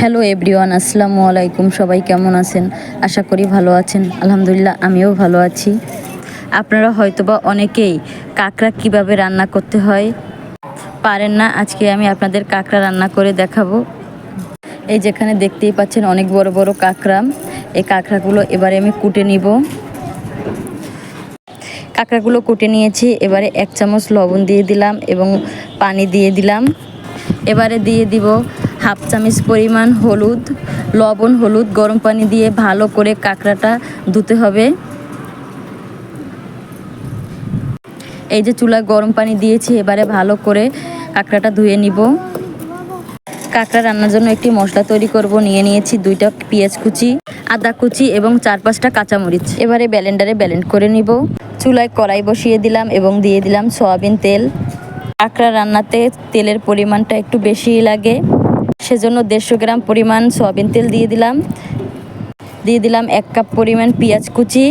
Hello everyone আসসালামু আলাইকুম, সবাই কেমন আছেন? আশা করি ভালো আছেন। আলহামদুলিল্লাহ, আমিও ভালো আছি। আপনারা হয়তোবা অনেকেই কাঁকড়া কীভাবে রান্না করতে হয় পারেন না, আজকে আমি আপনাদের কাঁকড়া রান্না করে দেখাবো। এই যেখানে দেখতেই পাচ্ছেন অনেক বড় বড় কাঁকড়া। এই কাঁকড়াগুলো এবারে আমি কুটে নিব। কাঁকড়াগুলো কুটে নিয়েছি, এবারে এক চামচ লবণ দিয়ে দিলাম এবং পানি দিয়ে দিলাম। এবারে দিয়ে দিব হাফ চামচ পরিমাণ হলুদ, লবণ, হলুদ, গরম পানি দিয়ে ভালো করে কাঁকড়াটা ধুতে হবে। এই যে চুলায় গরম পানি দিয়েছি, এবারে ভালো করে কাঁকড়াটা ধুয়ে নিব। কাঁকড়া রান্নার জন্য একটি মশলা তৈরি করব, নিয়ে নিয়েছি দুইটা পেঁয়াজ কুচি, আদা কুচি এবং চার পাঁচটা কাঁচামরিচ। এবারে ব্যালেন্ডারে ব্যালেন্ড করে নিব। চুলায় কড়াই বসিয়ে দিলাম এবং দিয়ে দিলাম সয়াবিন তেল। কাঁকড়া রান্নাতে তেলের পরিমাণটা একটু বেশিই লাগে। সেজন্য দেড়শো গ্রাম পরিমাণ সয়াবিন তেল দিয়ে দিলাম। দিয়ে দিলাম এক কাপ পরিমাণ পেঁয়াজ কুচি।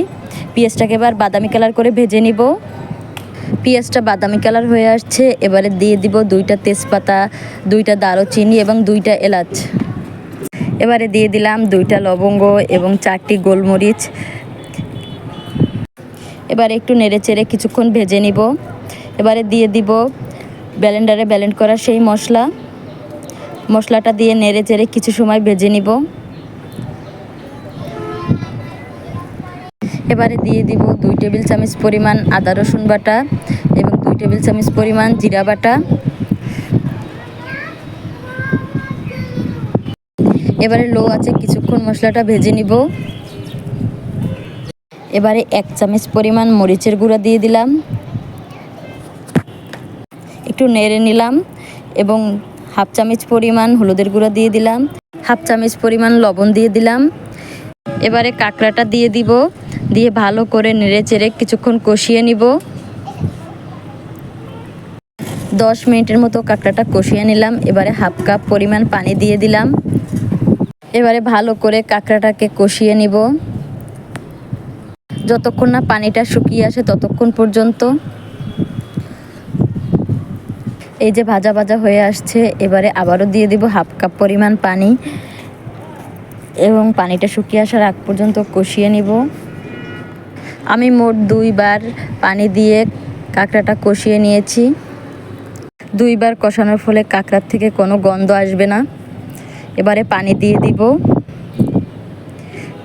পেঁয়াজটাকে এবার বাদামি কালার করে ভেজে নিব। পেঁয়াজটা বাদামি কালার হয়ে আসছে, এবারে দিয়ে দিব দুইটা তেজপাতা, দুইটা দারুচিনি এবং দুইটা এলাচ। এবারে দিয়ে দিলাম দুইটা লবঙ্গ এবং চারটি গোলমরিচ। এবারে একটু নেড়ে চেড়ে কিছুক্ষণ ভেজে নিব। এবারে দিয়ে দিব ব্যালেন্ডারে ব্যালেন্ড করা সেই মশলা। মশলাটা দিয়ে নেড়ে চেড়ে কিছু সময় ভেজে নিব। এবারে দিয়ে দিব দুই টেবিল চামচ পরিমাণ আদা রসুন বাটা এবং দুই টেবিল চামচ পরিমাণ জিরা বাটা। এবারে লো আছে কিছুক্ষণ মশলাটা ভেজে নিব। এবারে এক চামচ পরিমাণ মরিচের গুঁড়া দিয়ে দিলাম। একটু নেড়ে নিলাম এবং হাফ চামচ পরিমাণ হলুদের গুঁড়া দিয়ে দিলাম, হাফ চামচ পরিমাণ লবণ দিয়ে দিলাম। এবারে কাঁকড়াটা দিয়ে দিব, দিয়ে ভালো করে নেড়ে চেড়ে কিছুক্ষণ কষিয়ে নিব। দশ মিনিটের মতো কাঁকড়াটা কষিয়ে নিলাম, এবারে হাফ কাপ পরিমাণ পানি দিয়ে দিলাম। এবারে ভালো করে কাঁকড়াটাকে কষিয়ে নিব। যতক্ষণ না পানিটা শুকিয়ে আসে ততক্ষণ পর্যন্ত। এই যে ভাজা ভাজা হয়ে আসছে, এবারে আবারও দিয়ে দিব হাফ কাপ পরিমাণ পানি। এবং পানিটা শুকিয়ে আসার আগ পর্যন্ত কষিয়ে নিব। আমি মোট দুইবার পানি দিয়ে কাঁকড়াটা কষিয়ে নিয়েছি। দুইবার কষানোর ফলে কাঁকড়ার থেকে কোনো গন্ধ আসবে না। এবারে পানি দিয়ে দিব।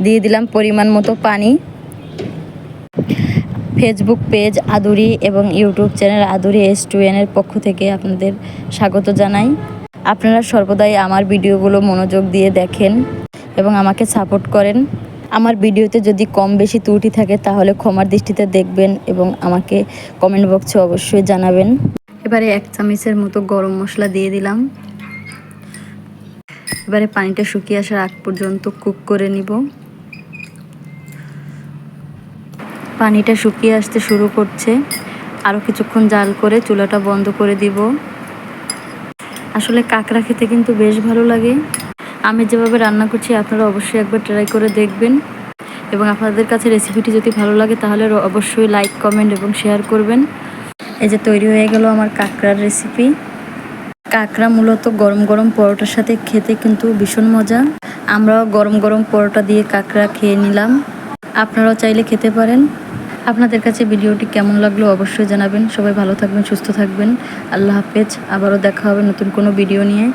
দিয়ে দিলাম পরিমাণ মতো পানি। ফেসবুক পেজ আদুরি এবং YouTube channel Aduri S two এনের পক্ষ থেকে আপনাদের স্বাগত জানাই। আপনারা সর্বদাই আমার ভিডিওগুলো মনোযোগ দিয়ে দেখেন এবং আমাকে সাপোর্ট করেন। আমার ভিডিওতে যদি কম বেশি ত্রুটি থাকে তাহলে ক্ষমার দৃষ্টিতে দেখবেন এবং আমাকে কমেন্ট বক্সে অবশ্যই জানাবেন। এবারে এক চামচের মতো গরম মশলা দিয়ে দিলাম। এবারে পানিটা শুকিয়ে আসার আগ পর্যন্ত কুক করে নিব। পানিটা শুকিয়ে আসতে শুরু করছে। আরও কিছুক্ষণ জাল করে চুলাটা বন্ধ করে দিব। আসলে কাঁকড়া খেতে কিন্তু বেশ ভালো লাগে। আমি যেভাবে রান্না করছি, আপনারা অবশ্যই একবার ট্রাই করে দেখবেন। এবং আপনাদের কাছে রেসিপিটি যদি ভালো লাগে, তাহলে অবশ্যই লাইক, কমেন্ট এবং শেয়ার করবেন। এই যে তৈরি হয়ে গেল আমার কাঁকড়ার রেসিপি। কাঁকড়া মূলত গরম গরম পরোটার সাথে খেতে কিন্তু ভীষণ মজা। আমরাও গরম গরম পরোটা দিয়ে কাঁকড়া খেয়ে নিলাম। আপনারাও চাইলে খেতে পারেন। আপনাদের কাছে ভিডিওটি কেমন লাগল অবশ্যই জানাবেন। সবাই ভালো থাকবেন, সুস্থ থাকবেন। আল্লাহ হাফেজ। আবারও দেখা হবে নতুন কোনো ভিডিও নিয়ে।